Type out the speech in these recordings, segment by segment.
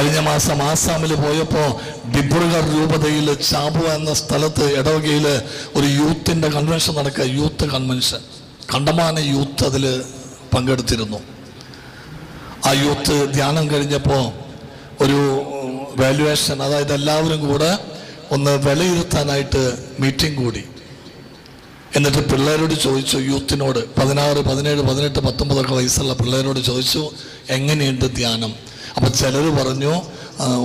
കഴിഞ്ഞ മാസം ആസാമിൽ പോയപ്പോൾ ഡിബ്രുഗർ രൂപതയിൽ ചാബു എന്ന സ്ഥലത്ത് ഇടവകയിൽ ഒരു യൂത്തിന്റെ കൺവെൻഷൻ നടക്കുക. യൂത്ത് കൺവെൻഷൻ കണ്ടമാന യൂത്ത് അതിൽ പങ്കെടുത്തിരുന്നു. ആ യൂത്ത് ധ്യാനം കഴിഞ്ഞപ്പോൾ ഒരു വാല്യുവേഷൻ അതായത് എല്ലാവരും കൂടെ ഒന്ന് വിലയിരുത്താനായിട്ട് മീറ്റിംഗ് കൂടി. എന്നിട്ട് പിള്ളേരോട് ചോദിച്ചു യൂത്തിനോട് പതിനാറ് പതിനേഴ് പതിനെട്ട് പത്തൊമ്പതൊക്കെ വയസ്സുള്ള പിള്ളേരോട് ചോദിച്ചു എങ്ങനെയുണ്ട് ധ്യാനം? അപ്പം ചിലർ പറഞ്ഞു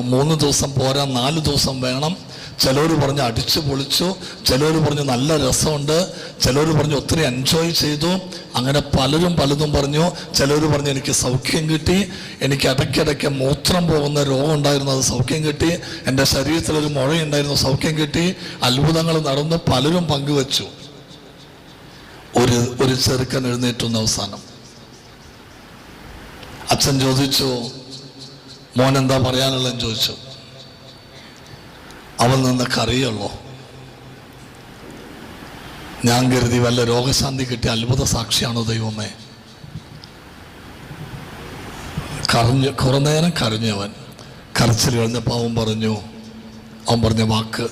മൂന്ന് ദിവസം പോരാ നാല് ദിവസം വേണം. ചിലർ പറഞ്ഞു അടിച്ചു പൊളിച്ചു. ചിലർ പറഞ്ഞു നല്ല രസമുണ്ട്. ചിലർ പറഞ്ഞു ഒത്തിരി എൻജോയ് ചെയ്തു. അങ്ങനെ പലരും പലതും പറഞ്ഞു. ചിലർ പറഞ്ഞു എനിക്ക് സൗഖ്യം കിട്ടി. എനിക്ക് ഇടയ്ക്കിടയ്ക്ക് മൂത്രം പോകുന്ന രോഗം ഉണ്ടായിരുന്നു അത് സൗഖ്യം കിട്ടി. എന്റെ ശരീരത്തിലൊരു മുഴയുണ്ടായിരുന്നു സൗഖ്യം കിട്ടി. അത്ഭുതങ്ങൾ നടന്നു പലരും പങ്കുവച്ചു. ഒരു ഒരു ചെറുക്കൻ എഴുന്നേറ്റുന്ന അവസാനം. അച്ഛൻ ചോദിച്ചു മോൻ എന്താ പറയാനുള്ളതെന്ന് ചോദിച്ചു. അവൻ നിന്നൊക്കെ അറിയുള്ളൂ ഞാൻ കരുതി വല്ല രോഗശാന്തി കിട്ടിയ അത്ഭുത സാക്ഷിയാണോ ദൈവമേ? കരഞ്ഞു കുറേ നേരം കരഞ്ഞവൻ. കരച്ചിൽ കഴിഞ്ഞപ്പോൾ അവൻ പറഞ്ഞു അവൻ പറഞ്ഞ വാക്ക്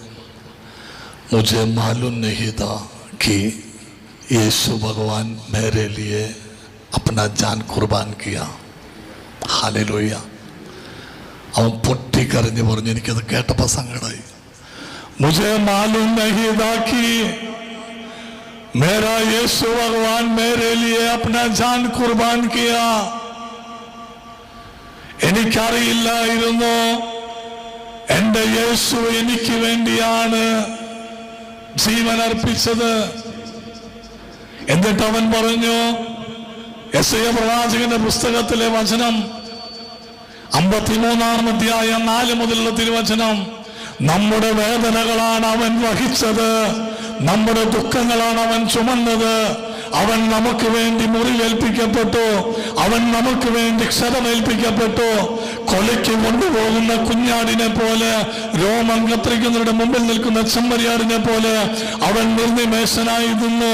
മുജെ കി യേശു ഭഗവാൻ മേരേലിയെ അപ്ന ജാൻ കുർബാൻ കിയ. ഹാലോയ്യാ അവൻ പൊട്ടിക്കറിഞ്ഞ് പറഞ്ഞു എനിക്കത് കേട്ടപ്പോൾ സങ്കടമായി मेरा यीशु भगवान मेरे लिए अपना जान कुर्बान किया എനിക്കറിയില്ലായിരുന്നു. എന്റെ യേശു എനിക്ക് വേണ്ടിയാണ് ജീവൻ അർപ്പിച്ചത്. എന്നിട്ട് അവൻ പറഞ്ഞു എസ് എ പ്രവാചകന്റെ പുസ്തകത്തിലെ വചനം അമ്പത്തിമൂന്നാം അധ്യായം നാല് മുതലുള്ള തിരുവചനം നമ്മുടെ വേദനകളാണ് അവൻ വഹിച്ചത് നമ്മുടെ ദുഃഖങ്ങളാണ് അവൻ ചുമന്നത് അവൻ നമുക്ക് വേണ്ടി മുറിവേൽപ്പിക്കപ്പെട്ടു അവൻ നമുക്ക് വേണ്ടി ക്ഷതമേൽപ്പിക്കപ്പെട്ടു കൊലയ്ക്ക് കൊണ്ടുപോകുന്ന കുഞ്ഞാടിനെ പോലെ രോമം കത്തിരിക്കുന്നവരുടെ മുമ്പിൽ നിൽക്കുന്ന ചെമ്മരിയാടിനെ പോലെ അവൻ നിർനിമേഷനായി നിന്നു.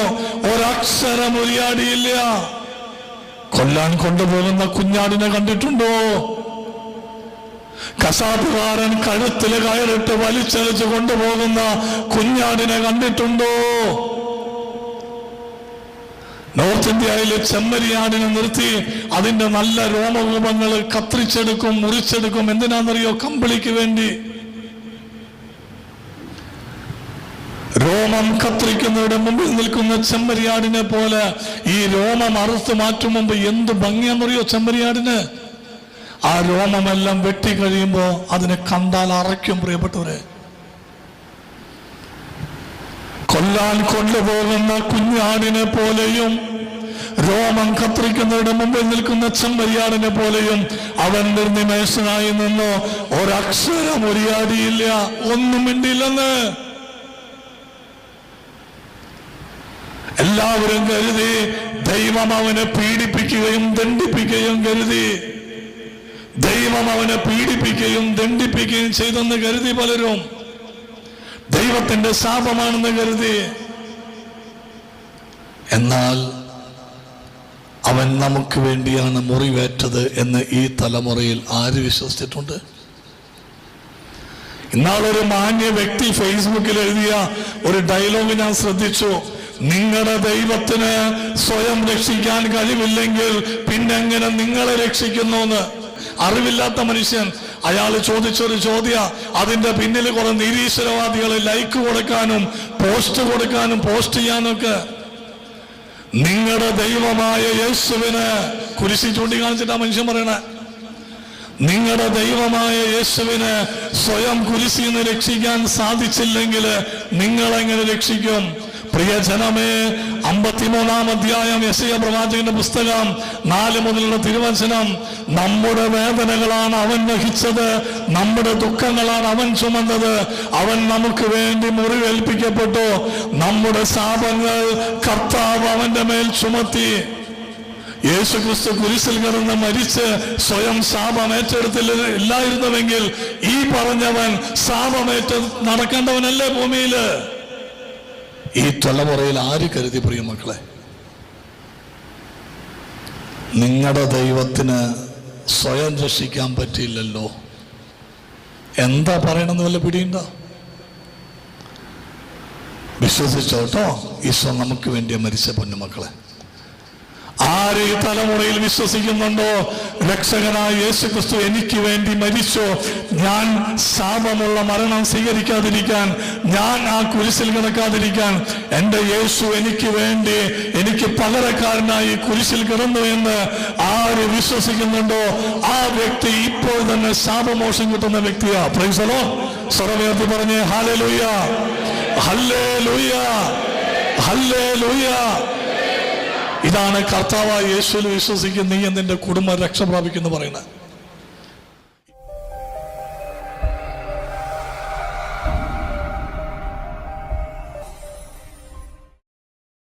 ഒരക്ഷരം ഉരിയാടിയില്ല കൊല്ലാൻ കൊണ്ടുപോകുന്ന കുഞ്ഞാടിനെ കണ്ടിട്ടുണ്ടോ? കസാപ്പുകാരൻ കഴുത്തിൽ കയറിട്ട് വലിച്ചെളിച്ച് കൊണ്ടുപോകുന്ന കുഞ്ഞാടിനെ കണ്ടിട്ടുണ്ടോ? നോർത്ത് ഇന്ത്യയിലെ ചെമ്മരിയാടിനെ നിർത്തി അതിന്റെ നല്ല രോമകൂപങ്ങൾ കത്തിരിച്ചെടുക്കും മുറിച്ചെടുക്കും. എന്തിനാണെന്നറിയോ? കമ്പിളിക്ക് വേണ്ടി. രോമം കത്തിരിക്കുന്നവരുടെ മുമ്പിൽ നിൽക്കുന്ന ചെമ്മരിയാടിനെ പോലെ ഈ രോമം അറുത്ത് മാറ്റും മുമ്പ് എന്ത് ഭംഗിയാണെന്നറിയോ ചെമ്മരിയാടിന്? ആ രോമമെല്ലാം വെട്ടി കഴിയുമ്പോൾ അതിനെ കണ്ടാൽ അറയ്ക്കും പ്രിയപ്പെട്ടവരെ. കൊല്ലാൻ കൊണ്ടുപോകുന്ന കുഞ്ഞാടിനെ പോലെയും രോമം കത്തിരിക്കുന്നവരുടെ മുമ്പിൽ നിൽക്കുന്ന ചെമ്പരിയാടിനെ പോലെയും അവൻ നിർനിമേഷനായി നിന്നു. ഒരക്ഷരം ഒരിയാടിയില്ല ഒന്നും മിണ്ടിയില്ലെന്ന് എല്ലാവരും കരുതി ദൈവം അവനെ പീഡിപ്പിക്കുകയും ദണ്ഡിപ്പിക്കുകയും കരുതി. ദൈവം അവനെ പീഡിപ്പിക്കുകയും ദണ്ഡിപ്പിക്കുകയും ചെയ്തെന്ന് കരുതി പലരും. ദൈവത്തിന്റെ ശാപമാണെന്ന് കരുതി. എന്നാൽ അവൻ നമുക്ക് വേണ്ടിയാണ് മുറിവേറ്റത് എന്ന് ഈ തലമുറയിൽ ആര് വിശ്വസിച്ചിട്ടുണ്ട്? ഇന്നാളൊരു മാന്യ വ്യക്തി ഫേസ്ബുക്കിൽ എഴുതിയ ഒരു ഡയലോഗ് ഞാൻ ശ്രദ്ധിച്ചു. നിങ്ങളുടെ ദൈവത്തിന് സ്വയം രക്ഷിക്കാൻ കഴിവില്ലെങ്കിൽ പിന്നെങ്ങനെ നിങ്ങളെ രക്ഷിക്കുന്നു എന്ന്? അറിവില്ലാത്ത മനുഷ്യൻ. അയാൾ ചോദിച്ചൊരു ചോദ്യ അതിന്റെ പിന്നിൽ കുറെ നിരീശ്വരവാദികൾ ലൈക്ക് കൊടുക്കാനും പോസ്റ്റ് കൊടുക്കാനും പോസ്റ്റ് ചെയ്യാനൊക്കെ നിങ്ങളുടെ ദൈവമായ യേശുവിന് കുരിശി ചൂണ്ടിക്കാണിച്ചിട്ടാ മനുഷ്യൻ പറയണേ. നിങ്ങളുടെ ദൈവമായ യേശുവിന് സ്വയം കുരിശിൽ രക്ഷിക്കാൻ സാധിച്ചില്ലെങ്കിൽ നിങ്ങളെങ്ങനെ രക്ഷിക്കും? പ്രിയ ജനമേ അമ്പത്തിമൂന്നാം അധ്യായം യശയ പ്രവാചകന്റെ പുസ്തകം നാല് മുതലുള്ള തിരുവചനം നമ്മുടെ വേദനകളാണ് അവൻ വഹിച്ചത് നമ്മുടെ ദുഃഖങ്ങളാണ് അവൻ ചുമന്നത് അവൻ നമുക്ക് വേണ്ടി മുറിവേൽപ്പിക്കപ്പെട്ടു നമ്മുടെ ശാപങ്ങൾ കർത്താവ് അവന്റെ മേൽ ചുമത്തി. യേശു ക്രിസ്തു കുരിശിൽ കിടന്ന് മരിച്ച് സ്വയം ശാപം ഏറ്റെടുത്തില്ല ഇല്ലായിരുന്നുവെങ്കിൽ ഈ പറഞ്ഞവൻ ശാപമേറ്റ് നടക്കേണ്ടവനല്ലേ ഭൂമിയിൽ? ഈ തലമുറയിൽ ആര് കരുതി പ്രിയ മക്കളെ? നിങ്ങളുടെ ദൈവത്തിന് സ്വയം രക്ഷിക്കാൻ പറ്റിയില്ലല്ലോ. എന്താ പറയണമെന്ന് വല്ല പിടിയുണ്ടോ? വിശ്വസിച്ചോട്ടോ ഈശോ നമുക്ക് വേണ്ടിയ മരിച്ച പൊന്നുമക്കളെ ആര് ഈ തലമുറയിൽ വിശ്വസിക്കുന്നുണ്ടോ? രക്ഷകനായ യേശു ക്രിസ്തു എനിക്ക് വേണ്ടി മരിച്ചു? ഞാൻ ശാപമുള്ള മരണം സ്വീകരിക്കാതിരിക്കാൻ ഞാൻ ആ കുരിശിൽ കിടക്കാതിരിക്കാൻ എന്റെ യേശു എനിക്ക് വേണ്ടി എനിക്ക് പകരക്കാരനായി കുരിശിൽ കിടന്നു എന്ന് ആര് വിശ്വസിക്കുന്നുണ്ടോ? ആ വ്യക്തി ഇപ്പോൾ തന്നെ ശാപമോഷം കിട്ടുന്ന വ്യക്തിയാ. പ്രൈസലോ സ്വരവേർത്തി പറഞ്ഞേ ഹാലേ ലൂയ ഹല്ലേ ലൂയ ഹല്ലേ ലൂയ ഇതാണ് കർത്താവായ യേശുവിൽ വിശ്വസിക്കുന്ന നീ എന്നിന്റെ കുടുംബം രക്ഷ പ്രാപിക്കുന്നു പറയുന്നത്.